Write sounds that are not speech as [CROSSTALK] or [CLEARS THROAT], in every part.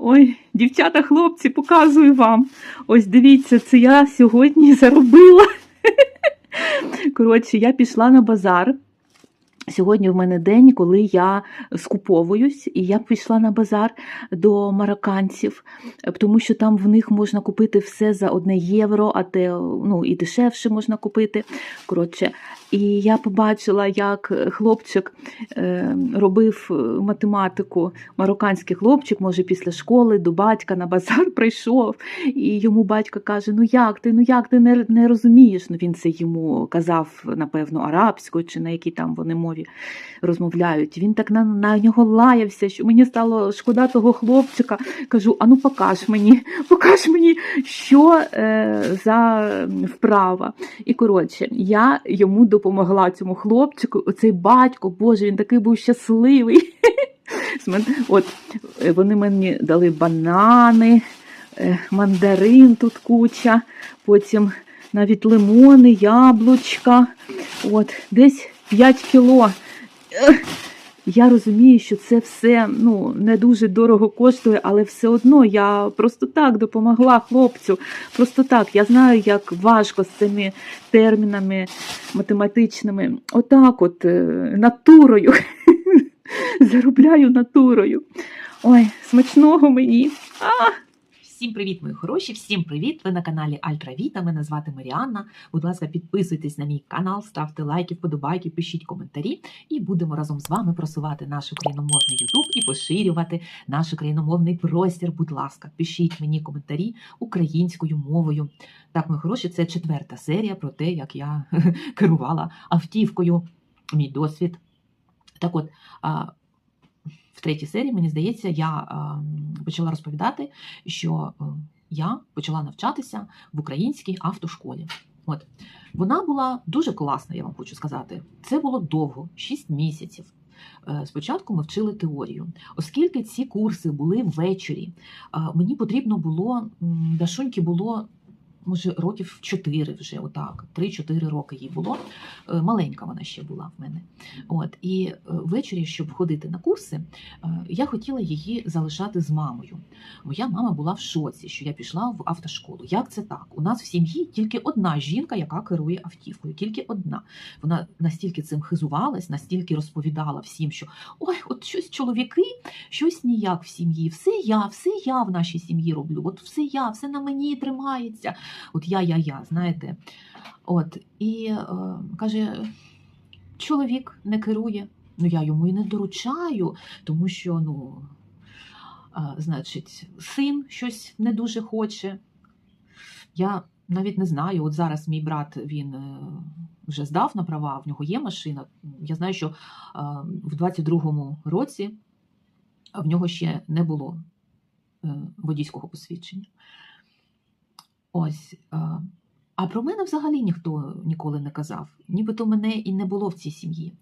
Ой, дівчата, хлопці, показую вам. Ось дивіться, це я сьогодні заробила. [LAUGHS] Коротше, я пішла на базар. Сьогодні в мене день, коли я скуповуюсь, і я пішла на базар до марокканців, тому що там в них можна купити все за одне євро, а те ну, і дешевше можна купити. Коротше, і я побачила, як хлопчик е, робив е, математику. Марокканський хлопчик, може, після школи до батька на базар [LAUGHS] прийшов, і йому батько каже: Ну як ти, ну як ти не, не розумієш? Ну він це йому казав, напевно, арабською чи на якій там вони мові розмовляють. Він так на, на нього лаявся, що мені стало шкода того хлопчика. Кажу: а ну покаж мені, [LAUGHS] покаж мені, що е, за вправа. І коротше, я йому допомогла цьому хлопчику. Оцей батько, Боже, він такий був щасливий. От е, вони мені дали банани, е, мандарин тут куча, потім навіть лимони, яблучка. От, десь 5 кіло. Я розумію, що це все ну, не дуже дорого коштує, але все одно я просто так допомогла хлопцю. Просто так. Я знаю, як важко з цими термінами математичними. Отак, от е, натурою. [LAUGHS] Заробляю натурою. Ой, смачного мені. А! Всім привіт, мої хороші! Всім привіт! Ви на каналі Альтравіта. Мене звати Маріанна. Будь ласка, підписуйтесь на мій канал, ставте лайки, вподобайки, пишіть коментарі, і будемо разом з вами просувати наш україномовний Ютуб і поширювати наш україномовний простір. Будь ласка, пишіть мені коментарі українською мовою. Так, мої хороші, це четверта серія про те, як я [LAUGHS] керувала автівкою. Мій досвід. Так от. В третій серії, мені здається, я почала розповідати, що е, я почала навчатися в українській автошколі. От вона була дуже класна, я вам хочу сказати. Це було довго, 6 місяців. Е, Спочатку ми вчили теорію, оскільки ці курси були ввечері. е, Мені потрібно було Дашуньки було. Може, років 4 вже, отак, 3-4 роки їй було. Е, Маленька вона ще була в мене. От, і е, ввечері, щоб ходити на курси, е, я хотіла її залишати з мамою. Моя мама була в шоці, що я пішла в автошколу. Як це так? У нас в сім'ї тільки одна жінка, яка керує автівкою, тільки одна. Вона настільки цим хизувалась, настільки розповідала всім, що ой, от щось чоловіки, щось ніяк в сім'ї. Все я, все я в нашій сім'ї роблю. От все я, все на мені тримається. От я, я, я, знаєте. От і е, каже: чоловік не керує. Ну я йому і не доручаю, тому що ну. А, значить, син щось не дуже хоче. Я навіть не знаю. От зараз мій брат він е, вже здав на права, в нього є машина. Я знаю, що а, в 22-му році в нього ще не було е, водійського посвідчення. Ось. а, А про мене взагалі ніхто ніколи не казав. Нібито мене і не було в цій сім'ї.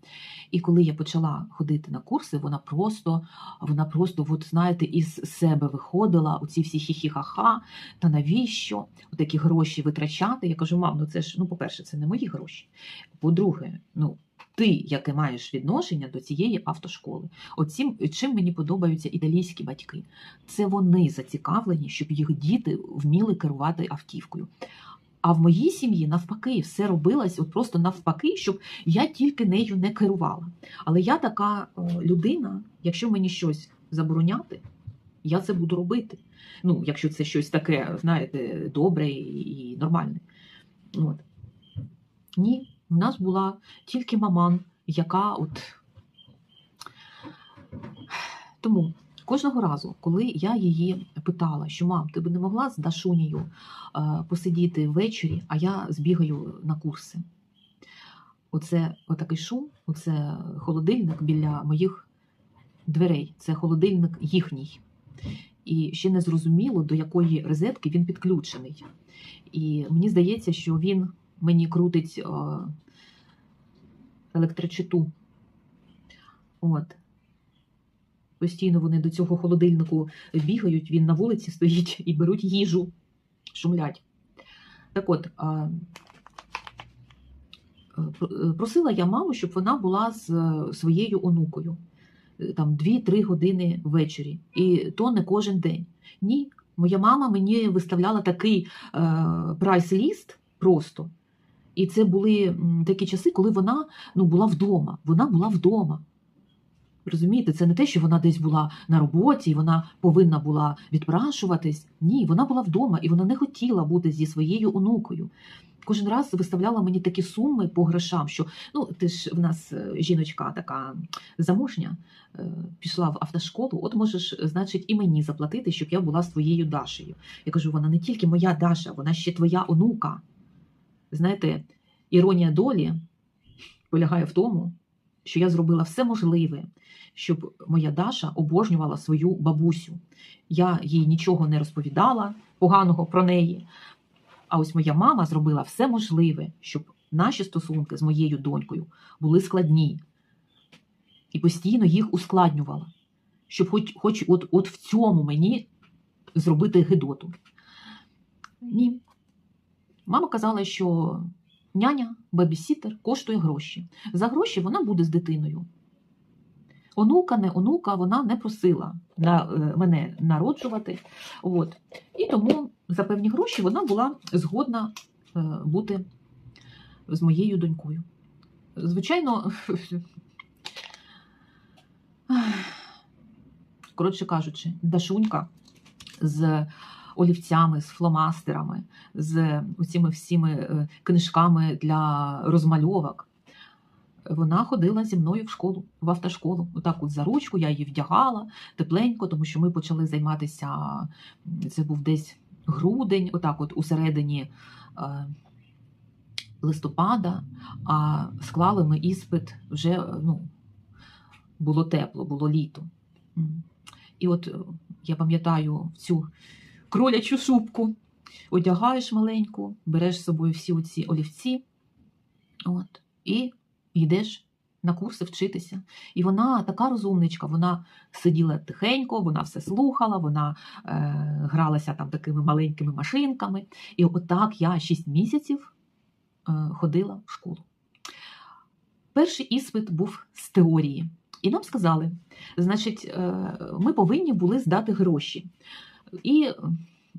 І коли я почала ходити на курси, вона просто, вона просто, от, знаєте, із себе виходила, оці всі хі-хі-ха-ха, та навіщо такі гроші витрачати? Я кажу, мам, ну це ж, ну, по-перше, це не мої гроші. По-друге, ну. Ти, яке маєш відношення до цієї автошколи, Оцім, чим мені подобаються італійські батьки, це вони зацікавлені, щоб їх діти вміли керувати автівкою. А в моїй сім'ї навпаки все робилось от просто навпаки, щоб я тільки нею не керувала. Але я така е, людина, якщо мені щось забороняти, я це буду робити. Ну, якщо це щось таке, знаєте, добре і, і нормальне. От. Ні, в нас була тільки маман, яка от. Тому кожного разу, коли я її питала, що мам, ти б не могла з Дашунією е, посидіти ввечері, а я збігаю на курси. Оце отакий шум, оце холодильник біля моїх дверей. Це холодильник їхній. І ще не зрозуміло, до якої розетки він підключений. І мені здається, що він мені крутить е, електрочиту. От. Постійно вони до цього холодильнику бігають, він на вулиці стоїть і беруть їжу, шумлять. Так от, просила я маму, щоб вона була з своєю онукою. е, там 2-3 години ввечері, і то не кожен день. Ні, моя мама мені виставляла такий е, прайс-ліст просто. І це були такі часи, коли вона ну, була вдома. Вона була вдома. Розумієте, це не те, що вона десь була на роботі, і вона повинна була відпрашуватись. Ні, вона була вдома і вона не хотіла бути зі своєю онукою. Кожен раз виставляла мені такі суми по грошам, що ну ти ж в нас е, жіночка така заможня, е, пішла в автошколу, от можеш, значить, і мені заплатити, щоб я була з твоєю Дашею. Я кажу, вона не тільки моя Даша, вона ще твоя онука. Знаєте, іронія долі полягає в тому, що я зробила все можливе, щоб моя Даша обожнювала свою бабусю. Я їй нічого не розповідала поганого про неї. А ось моя мама зробила все можливе, щоб наші стосунки з моєю донькою були складні і постійно їх ускладнювала, щоб хоч, хоч от, от в цьому мені зробити гидоту. Ні. Мама казала, що няня, бебісітер коштує гроші. За гроші вона буде з дитиною. Онука, не онука, вона не просила на, е, мене народжувати. От. І тому за певні гроші вона була згодна е, бути з моєю донькою. Звичайно, [LAUGHS] коротше кажучи, Дашунька з олівцями, з фломастерами, з цими всіми е, книжками для розмальовок. Вона ходила зі мною в школу, в автошколу. Отак от за ручку я її вдягала тепленько, тому що ми почали займатися. Це був десь грудень, отак, от усередині е, листопада, а склали ми іспит вже е, ну, було тепло, було літо. І от я пам'ятаю цю кролячу шубку, одягаєш маленьку, береш з собою всі оці олівці, от, і йдеш на курси вчитися. І вона така розумничка, вона сиділа тихенько, вона все слухала, вона е, гралася там такими маленькими машинками. І отак я 6 місяців е, ходила в школу. Перший іспит був з теорії. І нам сказали, значить, е, ми повинні були здати гроші. І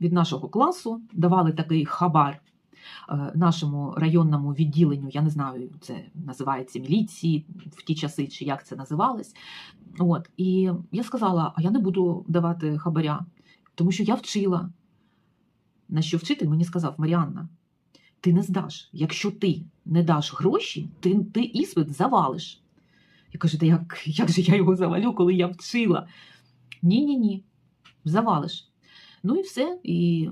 від нашого класу давали такий хабар е, нашому районному відділенню, я не знаю, це називається міліції в ті часи, чи як це називалось. От. І я сказала: а я не буду давати хабаря, тому що я вчила. На що вчитель мені сказав: Маріанна, ти не здаш. Якщо ти не даш гроші, ти, ти іспит завалиш. Я кажу, та як, як же я його завалю, коли я вчила? Ні, ні, ні, завалиш. Ну і все, і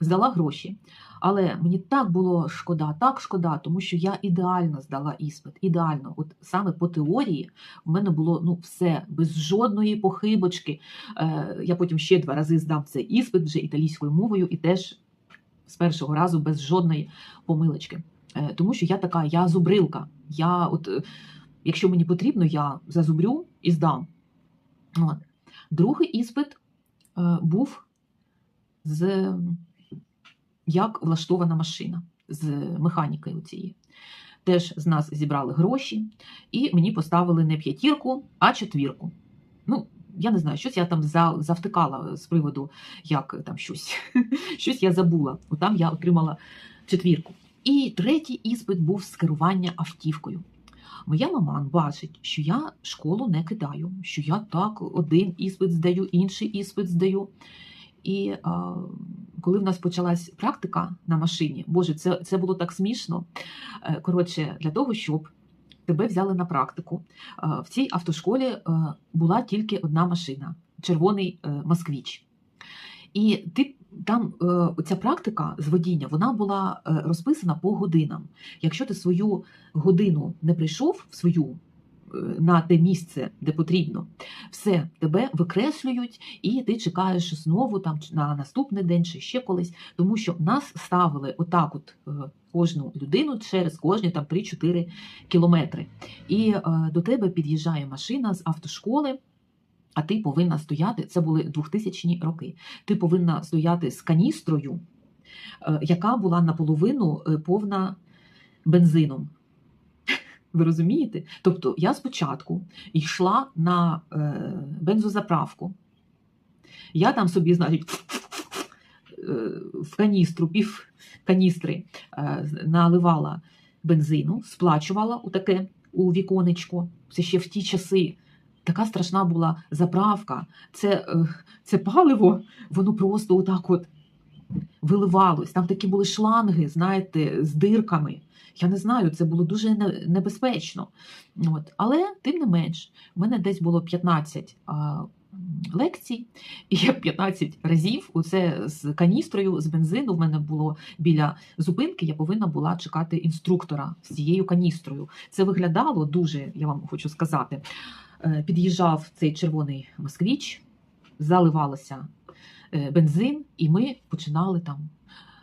здала гроші. Але мені так було шкода, так шкода, тому що я ідеально здала іспит. Ідеально, от саме по теорії в мене було ну все без жодної похибочки. Е, я потім ще два рази здав цей іспит вже італійською мовою, і теж з першого разу без жодної помилочки. Е, тому що я така, я зубрилка. Я от, е, якщо мені потрібно, я зазубрю і здам. От. Другий іспит е, був з як влаштована машина з механікою цієї. Теж з нас зібрали гроші, і мені поставили не п'ятірку, а четвірку. Ну, я не знаю, щось я там завтикала з приводу, як там щось, [LAUGHS] щось я забула. От Там я отримала четвірку. І третій іспит був з керування автівкою. Моя маман бачить, що я школу не кидаю, що я так один іспит здаю, інший іспит здаю. І а, коли в нас почалась практика на машині, боже, це, це було так смішно. Е, Коротше, для того, щоб тебе взяли на практику, е, в цій автошколі е, була тільки одна машина червоний е, москвіч. І ти там е, ця практика з водіння вона була е, розписана по годинам. Якщо ти свою годину не прийшов в свою е, на те місце, де потрібно, все тебе викреслюють, і ти чекаєш знову там на наступний день чи ще колись, тому що нас ставили отак, от е, кожну людину через кожні там 3-4 кілометри. І е, до тебе під'їжджає машина з автошколи. А ти повинна стояти, це були 2000 роки. Ти повинна стояти з каністрою, е, яка була наполовину повна бензином. Ви розумієте? Тобто я спочатку йшла на е, бензозаправку. Я там собі, значить, е, в каністру, пів каністри е, наливала бензину, сплачувала у таке у віконечко. Це ще в ті часи. Така страшна була заправка. Це, е, це паливо, воно просто отак от виливалось. Там такі були шланги, знаєте, з дирками. Я не знаю, це було дуже небезпечно. От. Але тим не менш, в мене десь було 15 а, лекцій, і я 15 разів оце з каністрою, з бензину в мене було біля зупинки, я повинна була чекати інструктора з цією каністрою. Це виглядало дуже, я вам хочу сказати. Е, Під'їжджав цей червоний москвіч, заливалося е, бензин, і ми починали там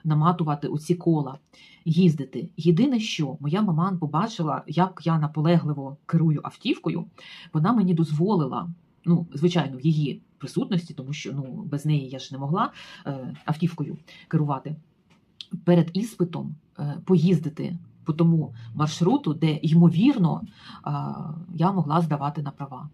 наматувати оці кола, їздити. Єдине, що моя маман побачила, як я наполегливо керую автівкою, вона мені дозволила, ну, звичайно, в її присутності, тому що ну, без неї я ж не могла е, автівкою керувати. Перед іспитом е, поїздити по тому маршруту, де, ймовірно, е, я могла здавати на права.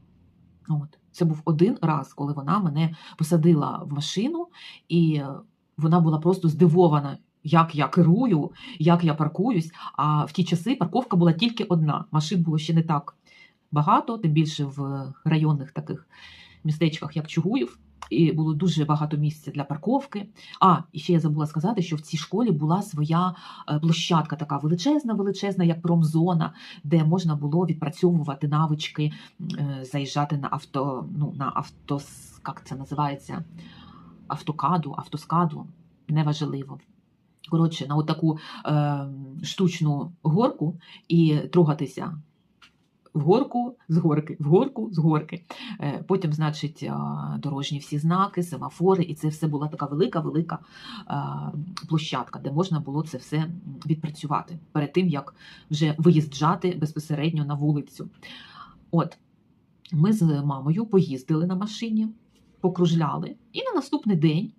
От. Це був один раз, коли вона мене посадила в машину, і е, вона була просто здивована, як я керую, як я паркуюсь. А в ті часи парковка була тільки одна. Машин було ще не так багато, тим більше в районних таких містечках, як Чугуїв. І було дуже багато місця для парковки. А, і ще я забула сказати, що в цій школі була своя е, площадка, така величезна, величезна, як промзона, де можна було відпрацьовувати навички, е, заїжджати на авто, ну, на автос, як це називається? Автокаду, автоскаду, неважливо. Коротше, на отаку е, штучну горку і трогатися в горку з горки, в горку з горки. Е, Потім, значить, е, дорожні всі знаки, семафори, і це все була така велика, велика е, площадка, де можна було це все відпрацювати перед тим, як вже виїжджати безпосередньо на вулицю. От, ми з мамою поїздили на машині, покружляли, і на наступний день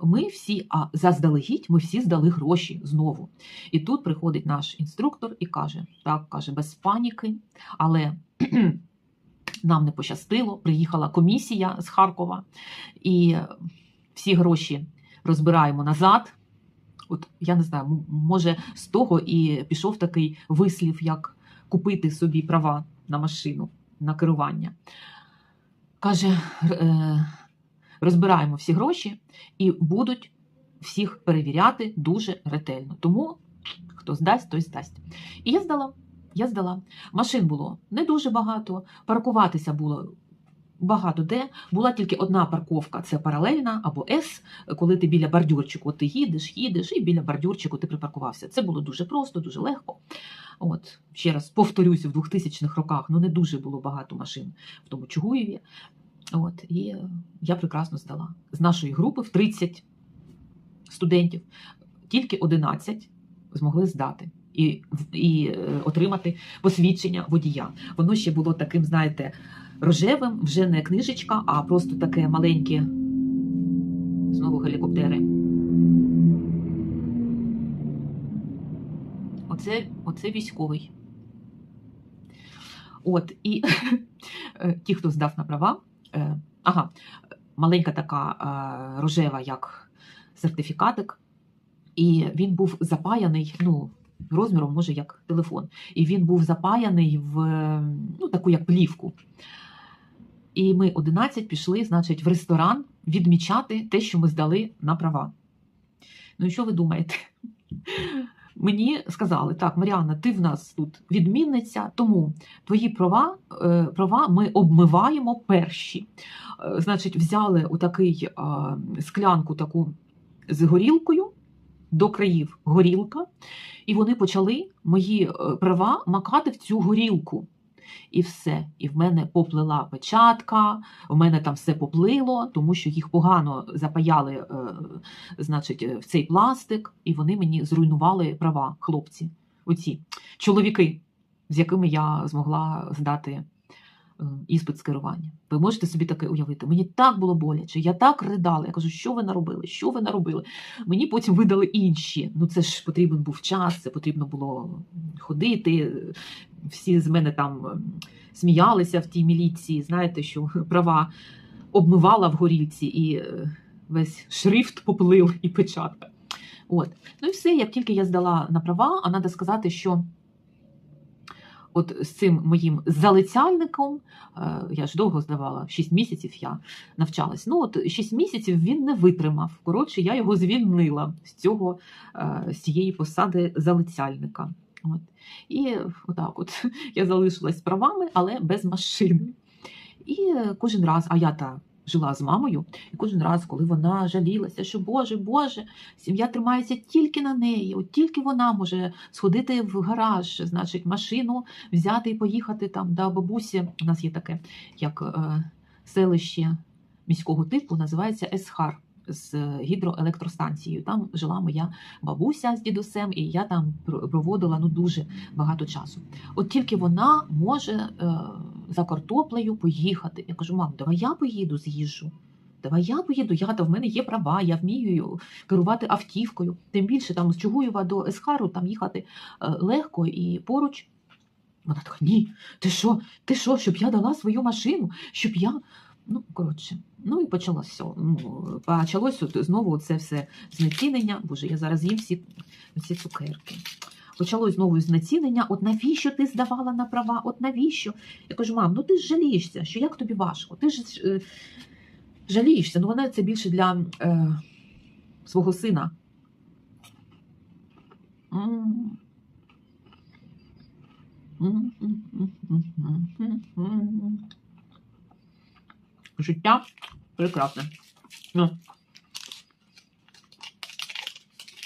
ми всі, а заздалегідь, ми всі здали гроші знову. І тут приходить наш інструктор і каже: так, каже, без паніки, але [CLEARS THROAT] нам не пощастило. Приїхала комісія з Харкова, і всі гроші розбираємо назад. От я не знаю, може з того і пішов такий вислів, як купити собі права на машину, на керування. Каже, е, розбираємо всі гроші і будуть всіх перевіряти дуже ретельно. Тому хто здасть, той здасть. І я здала. Я здала. Машин було не дуже багато, паркуватися було багато де. Була тільки одна парковка це паралельна або С, коли ти біля бордюрчику ти їдеш, їдеш, і біля бордюрчику ти припаркувався. Це було дуже просто, дуже легко. От, ще раз повторюся, в 2000-х роках ну не дуже було багато машин в тому Чугуєві. От, і я прекрасно здала. З нашої групи в 30 студентів тільки 11 змогли здати і, і е, отримати посвідчення водія. Воно ще було таким, знаєте, рожевим, вже не книжечка, а просто таке маленьке. Знову гелікоптери. Оце, оце військовий. От, і [LAUGHS] е, ті, хто здав на права, ага, маленька така е, рожева, як сертифікатик, і він був запаяний, ну, розміром, може, як телефон. І він був запаяний в е, ну, таку як плівку. І ми 11 пішли, значить, в ресторан відмічати те, що ми здали на права. Ну і що ви думаєте? Мені сказали, так, Маріана, ти в нас тут відмінниця, тому твої права, е, права ми обмиваємо перші. Е, Значить, взяли отакий такий склянку таку з горілкою, до країв горілка, і вони почали мої е, права макати в цю горілку. І все. І в мене поплила печатка, в мене там все поплило, тому що їх погано запаяли е, значить, в цей пластик, і вони мені зруйнували права, хлопці, оці чоловіки, з якими я змогла здати е, іспит з керування. Ви можете собі таке уявити? Мені так було боляче, я так ридала. Я кажу, що ви наробили? Що ви наробили? Мені потім видали інші. Ну це ж потрібен був час, це потрібно було ходити, всі з мене там ем, сміялися в тій міліції, знаєте, що права обмивала в горілці і е, весь шрифт поплив і печатка. От. Ну і все, як тільки я здала на права, а треба сказати, що от з цим моїм залицяльником, е, я ж довго здавала, 6 місяців я навчалась. Ну, от 6 місяців він не витримав. Коротше, я його звільнила з цього, е, з цієї посади залицяльника. От. І отак от я залишилась з правами, але без машини. І кожен раз, а я та жила з мамою, і кожен раз, коли вона жалілася, що Боже, Боже, сім'я тримається тільки на неї, от тільки вона може сходити в гараж, значить, машину взяти і поїхати там до бабусі. У нас є таке, як е, селище міського типу, називається Есхар з гідроелектростанцією. Там жила моя бабуся з дідусем, і я там проводила ну дуже багато часу. От тільки вона може е, за картоплею поїхати. Я кажу, мам, давай я поїду з'їжджу. Давай я поїду, я та в мене є права, я вмію керувати автівкою. Тим більше там з Чугуєва до Есхару там їхати е, легко і поруч. Вона така: ні, ти що, ти що, щоб я дала свою машину, щоб я. Ну, коротше, ну і почалося. Ну, почалось от знову це все знецінення. Боже, я зараз їм всі, всі цукерки. Почалось знову знецінення. От навіщо ти здавала на права? От навіщо? Я кажу, мам, ну ти ж жалієшся, що як тобі важко? Ти ж е, жалієшся. Ну, вона це більше для е, свого сина. М. Життя прекрасне. Ну.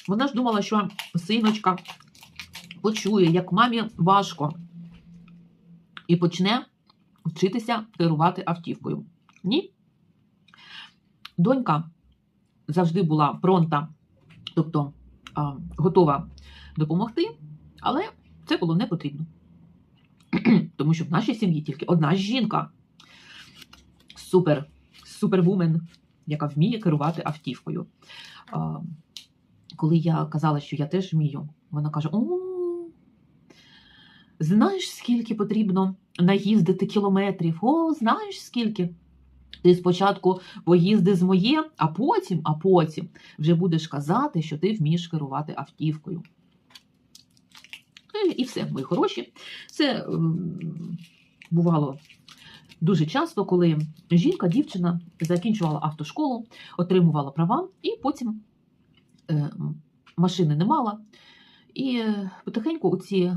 Вона ж думала, що синочка почує, як мамі важко, і почне вчитися керувати автівкою. Ні. Донька завжди була пронта, тобто а, готова допомогти, але це було не потрібно. [CLEARS THROAT] Тому що в нашій сім'ї тільки одна жінка супер, супервумен, яка вміє керувати автівкою. А, коли я казала, що я теж вмію, вона каже: О, знаєш, скільки потрібно наїздити кілометрів? О, знаєш скільки? Ти спочатку поїзди з моє, а потім, а потім вже будеш казати, що ти вмієш керувати автівкою. І- І все, мої хороші. Це бувало дуже часто, коли жінка, дівчина закінчувала автошколу, отримувала права, і потім е, машини не мала. І е, потихеньку ці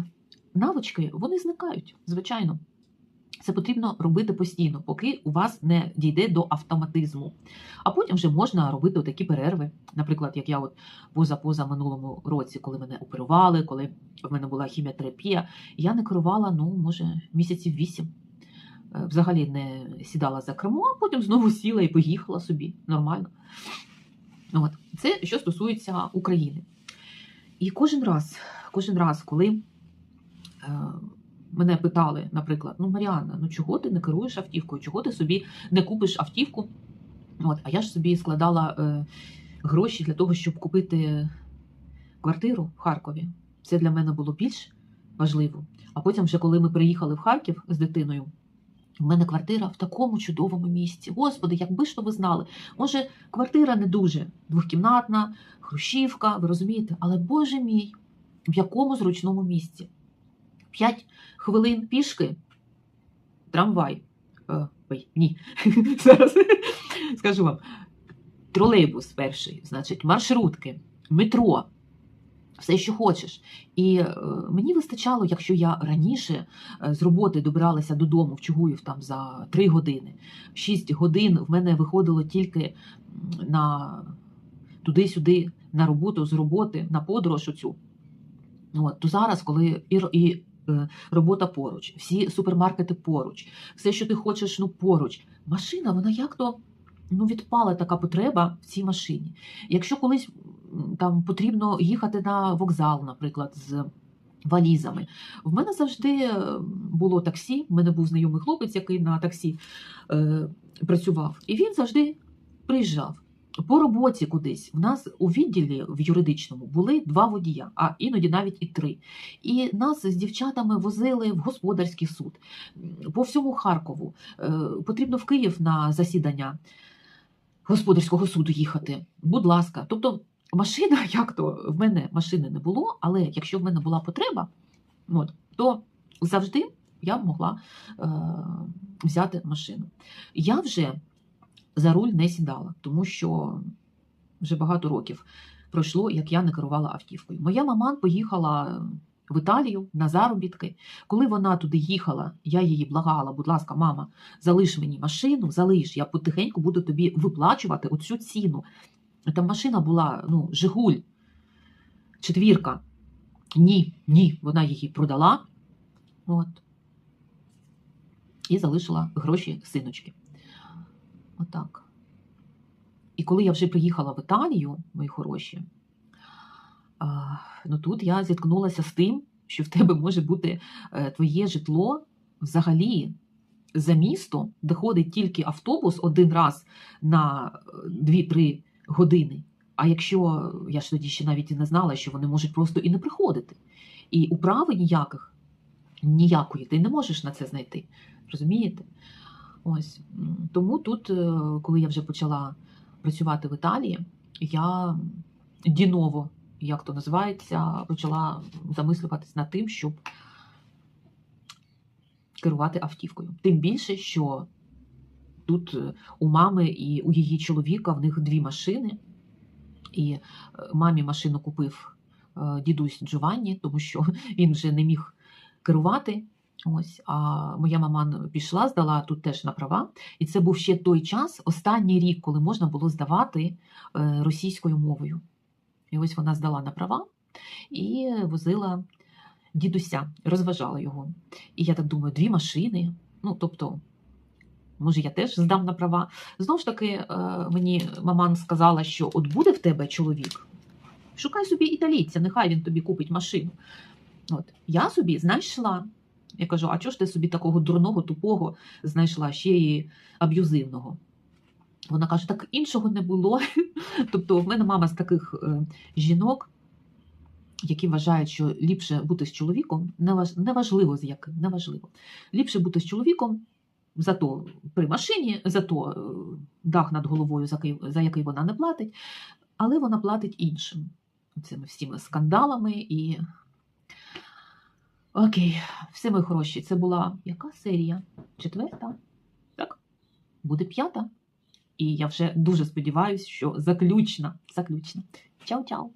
навички вони зникають, звичайно. Це потрібно робити постійно, поки у вас не дійде до автоматизму. А потім вже можна робити такі перерви. Наприклад, як я от поза-поза минулому році, коли мене оперували, коли в мене була хіміотерапія, я не керувала, ну, може, місяців вісім. Взагалі не сідала за кермо, а потім знову сіла і поїхала собі нормально. От. Це що стосується України. І кожен раз, кожен раз, коли е, мене питали, наприклад, ну Маріанна, ну чого ти не керуєш автівкою? Чого ти собі не купиш автівку? От, а я ж собі складала е, гроші для того, щоб купити квартиру в Харкові. Це для мене було більш важливо. А потім, вже коли ми приїхали в Харків з дитиною, в мене квартира в такому чудовому місці. Господи, якби ж то ви знали. Може, квартира не дуже двохкімнатна, хрущівка, ви розумієте, але Боже мій, в якому зручному місці? П'ять хвилин пішки, трамвай. Е, ой, ні. [LAUGHS] Зараз скажу вам. Тролейбус перший, значить, маршрутки, метро, все, що хочеш. І е, мені вистачало, якщо я раніше е, з роботи добиралася додому в Чугуїв там за 3 години, 6 годин в мене виходило тільки на туди-сюди, на роботу, з роботи, на подорож оцю. От, то зараз, коли і, і е, робота поруч, всі супермаркети поруч, все, що ти хочеш, ну поруч. Машина, вона як то ну, відпала така потреба в цій машині. Якщо колись там потрібно їхати на вокзал, наприклад, з валізами, в мене завжди е, було таксі. В мене був знайомий хлопець, який на таксі е, працював, і він завжди приїжджав. по роботі кудись. У нас у відділі в юридичному були два водія, а іноді навіть і три. І нас з дівчатами возили в господарський суд по всьому Харкову. Е, Потрібно в Київ на засідання господарського суду їхати. Будь ласка. Тобто, машина, [LAUGHS] як то в мене машини не було, але якщо в мене була потреба, от, то завжди я могла е, взяти машину. Я вже за руль не сідала, тому що вже багато років пройшло, як я не керувала автівкою. Моя мама поїхала в Італію на заробітки. Коли вона туди їхала, я її благала, будь ласка, мама, залиш мені машину, залиш, я потихеньку буду тобі виплачувати оцю ціну. Там машина була, ну, Жигуль, четвірка. Ні, ні, вона її продала. От. І залишила гроші синочки. Отак. І коли я вже приїхала в Італію, мої хороші, ну тут я зіткнулася з тим, що в тебе може бути е, твоє житло взагалі за місто, де ходить тільки автобус один раз на е, 2-3 години. А якщо я ж тоді ще навіть і не знала, що вони можуть просто і не приходити. І управи ніяких, ніякої, ти не можеш на це знайти. Розумієте? Ось тому тут, е, коли я вже почала працювати в Італії, я діново, як то називається, почала замислюватись над тим, щоб керувати автівкою. Тим більше, що тут е, у мами і у її чоловіка в них дві машини, і е, мамі машину купив е, дідусь Джованні, тому що [LAUGHS] він вже не міг керувати. Ось, а моя мама пішла, здала тут теж на права. І це був ще той час, останній рік, коли можна було здавати російською мовою. І ось вона здала на права і возила дідуся, розважала його. І я так думаю, дві машини. Ну, тобто, може, я теж здам на права. Знову ж таки, е, мені маман сказала, що от буде в тебе чоловік, шукай собі італійця, нехай він тобі купить машину. От, я собі знайшла. Я кажу, а чого ж ти собі такого дурного, тупого знайшла, ще й аб'юзивного? Вона каже, так іншого не було. [LAUGHS] Тобто, в мене мама з таких е, жінок, які вважають, що ліпше бути з чоловіком, неваж- неважливо з яким, неважливо. Ліпше бути з чоловіком, зато при машині, зато е, дах над головою, за який, вона не платить, але вона платить іншим. Цими всіми скандалами і. Окей, все мої хороші. Це була яка серія? Четверта? Так? Буде п'ята. І я вже дуже сподіваюся, що заключна. Заключна. Чао-чао!